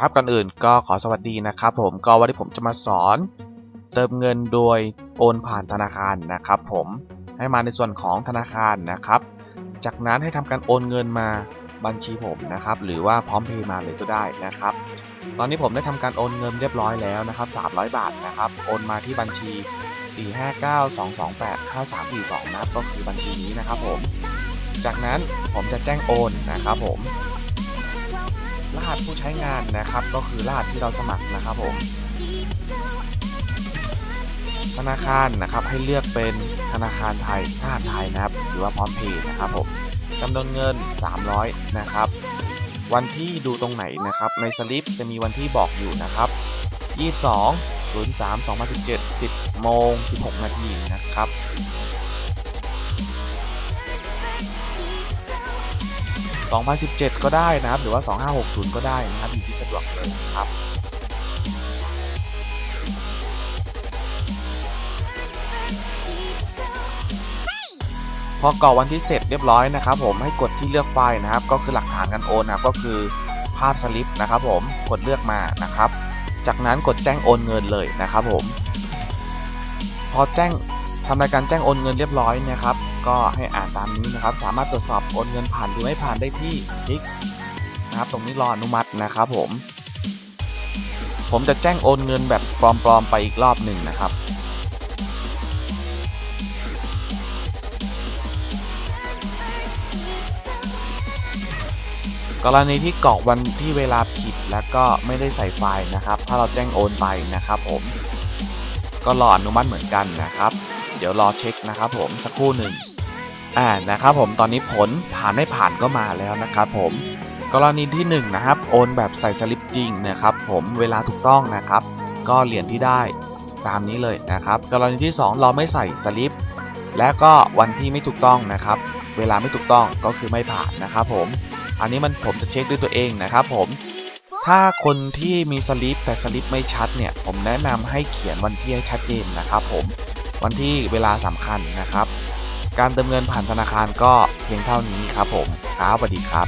ครับก่อนอื่นก็ขอสวัสดีนะครับ ผมก็วันนี้ผมจะมาสอน เติมเงินโดยโอนผ่านธนาคารนะครับ ผมให้มาในส่วนของธนาคารนะครับ จากนั้นให้ทำการโอนเงินมาบัญชีผมนะครับ หรือว่าพร้อมเพย์มาเลยก็ได้นะครับ ตอนนี้ผมได้ทำการโอนเงินเรียบร้อยแล้วนะครับ300 บาทนะครับ โอนมาที่บัญชี 459228532นะครับก็คือบัญชีนี้นะครับผม จากนั้นผมจะแจ้งโอนนะครับผม รหัสผู้ใช้งานนะครับ ก็คือรหัสที่เราสมัครนะครับผมธนาคารนะครับให้เลือกเป็นธนาคารไทยทหารไทยนะครับ หรือว่าพร้อมเพย์นะครับผมจำนวนเงิน 300 นะครับ วันที่ดูตรงไหนนะครับ ในสลิปจะมีวันที่บอกอยู่นะครับ 22 03 2017 10 โมง 16 นาทีนะครับ 2017 ก็ได้นะครับ หรือว่า 2560 ก็ได้นะครับอยู่ที่สะดวกเลยครับพอกรอกวันที่เสร็จเรียบร้อยนะครับผมให้กดที่เลือกไฟล์นะครับ ก็คือหลักฐานการโอนนะครับก็คือภาพสลิปนะครับผมกดเลือกมานะครับ จากนั้นกดแจ้งโอนเงินเลยนะครับผม พอแจ้งทำรายการแจ้งโอนเงินเรียบร้อยนะครับ ก็ให้อ่านตามนี้นะครับ สามารถตรวจสอบโอนเงินผ่านหรือไม่ผ่านได้ที่คลิกนะครับ ตรงนี้รออนุมัตินะครับผม ผมจะแจ้งโอนเงินแบบปลอมๆไปอีกรอบหนึ่งนะครับกรณีที่กรอกวันที่เวลาผิดแล้วก็ไม่ได้ใส่ไฟล์นะครับ ถ้าเราแจ้งโอนไปนะครับ ผม ก็รออนุมัติเหมือนกันนะครับ เดี๋ยวรอเช็คนะครับ ผมสักครู่หนึ่ง อ่านะครับผมตอนนี้ผลผ่านไม่ผ่านก็มาแล้วนะครับผมกรณีที่1นงนะครับโอนแบบใส่สลิปจริงนะครับผมเวลาถูกต้องนะครับ ก็เหรียญที่ได้ตามนี้เลยนะครับกรณีที่ 2 เราไม่ใส่สลิปและก็วันที่ไม่ถูกต้องนะครับ เวลาไม่ถูกต้องก็คือไม่ผ่านนะครับผมอันนี้มันผมจะเช็คด้วยตัวเองนะครับผมถ้าคนที่มีสลิปแต่สลิปไม่ชัดเนี่ยผมแนะนำให้เขียนวันที่ให้ชัดเจนนะครับผมวันที่เวลาสำคัญนะครับ การเติมเงินผ่านธนาคารก็เพียงเท่านี้ครับผมครับสวัสดีครับ